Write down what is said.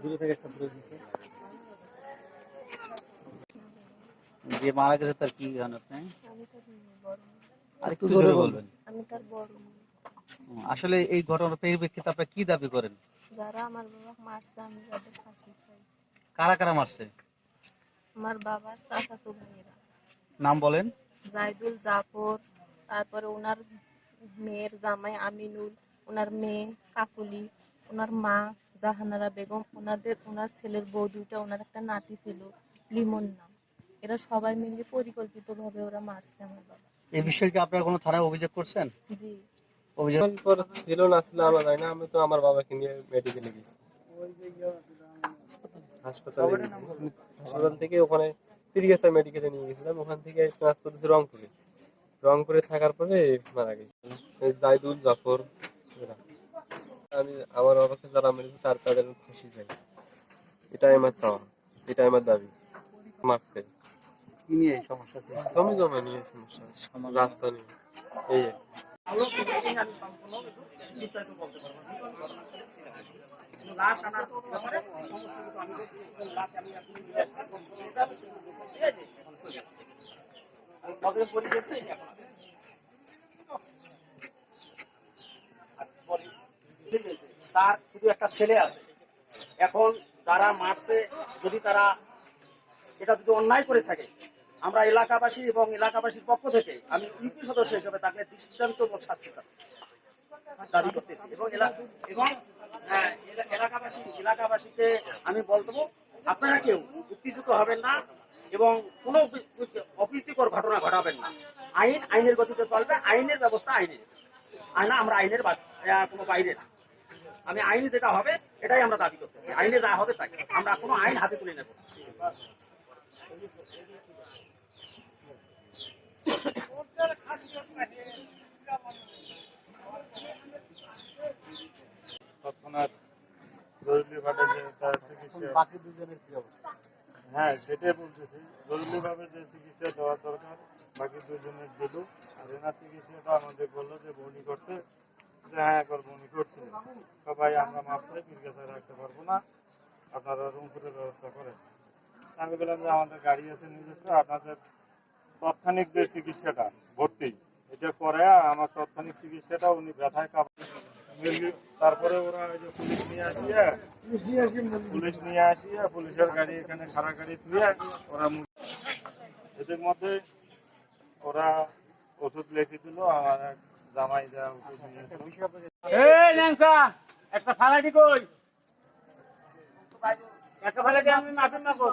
দূরে থেকে একটা দূরে যে মারা গেছে তার কি হন আপনি? আর একটু জোরে বলবেন। আমি তার বড় আসলে এই ঘটনার পরিপ্রেক্ষিতে আপনারা কি দাবি করেন? যারা আমার বাবা মারছে আমি তাদের ফাঁসি চাই। কারা কারা মারছে? আমার বাবার চাচাতো ভাইয়েরা। নাম বলেন। জাইদুল জাফর তারপরে ওনার মেয়ের জামাই আমিনুল ওনার মেয়ে কাকুলি ওনার মা জাহানারা বেগম ওনাদের ওনার ছেলের বউ দুইটা ওনার একটা নাতি ছিল লিমন নাম। এরা সবাই মিলে পরিকল্পিতভাবে ওরা মারছে আমার বাবা। এই বিষয়ে কি আপনারা কোনো থানায় অভিযোগ করছেন? জি। অভিযোগ পর ছিল না ছিল আমার জানি না আমি তো আমার বাবাকে নিয়ে মেডিকেলে গেছি হাসপাতালে গেছি। হাসপাতাল থেকে ওখানে ফিরিগেছে মেডিকেলে নিয়ে গেছিলাম। ওখান থেকে ট্রান্সফার দিয়েছে রংপুরে। রংপুরে থাকার পরে মারা গেছে। জাইদুল জাফর। এরা। আমি আমার বাবাকে যারা মেরেছে তার তাদের ফাঁসি চাই। এটাই আমার চাওয়া। এটাই আমার দাবি। মারছে। কি নিয়ে সমস্যা সৃষ্টি? জমি জমা নিয়ে সমস্যা। রাস্তা নিয়ে। এই আর কি। আলোক থেকে আমি সম্পূর্ণ বিস্তারিত বলতে পারব লাশ আনার ব্যাপারে তার শুধু একটা ছেলে আছে। এখন যারা মারছে, যদি তারা এটা যদি অন্যায় করে থাকে, আমরা এলাকাবাসী এবং এলাকাবাসীর পক্ষ থেকে আমি ইউপি সদস্য হিসেবে তাকে দৃষ্টান্তমূলক শাস্তি দাবি করতেছি। এবং এবং এলাকাবাসী এলাকাবাসীকে আমি বলব আপনারা কেউ উত্তেজিত হবেন না এবং কোনো অপ্রীতিকর ঘটনা ঘটাবেন না। আইন আইনের গতিতে চলবে, আইনের ব্যবস্থা আইনের। আইনা আমরা আইনের কোনো বাইরে না। আমি আইন যেটা হবে, এটাই আমরা দাবি করতেছি। আইনে যা হবে তাকে আমরা কোনো আইন হাতে তুলে নেব তৎক্ষণাৎ জরুরি ভাবে যে তার চিকিৎসা বাকি দুজনের কি অবস্থা? হ্যাঁ সেটাই বলতেছি। জরুরি ভাবে যে চিকিৎসা দেওয়া দরকার বাকি দুজনের দিল আর এনার চিকিৎসাটা আমাদের বলল যে বনি করছে যে হ্যাঁ একবার বনি করছে। সবাই আমরা মাত্রায় পীরগাছা রাখতে পারব না। আপনারা রুমপুরের ব্যবস্থা করেন। আমি বললাম যে আমাদের গাড়ি আছে নিজস্ব আপনাদের তাৎক্ষণিক যে চিকিৎসাটা ভর্তি এটা করে আমার তাৎক্ষণিক চিকিৎসাটা উনি ব্যথায় তারপরে ওরা ওই যে পুলিশ নিয়ে আসিয়া, পুলিশ নিয়ে আসিয়া পুলিশের গাড়ি এখানে খারা গাড়ি ধুয়ে ওরা এদের মধ্যে ওরা ওষুধ লিখে দিল আমার এক জামাই দেওয়া ওষুধ নিয়ে একটা ফালাটি কই? একটা ফালাটি আমি মাথুর না কর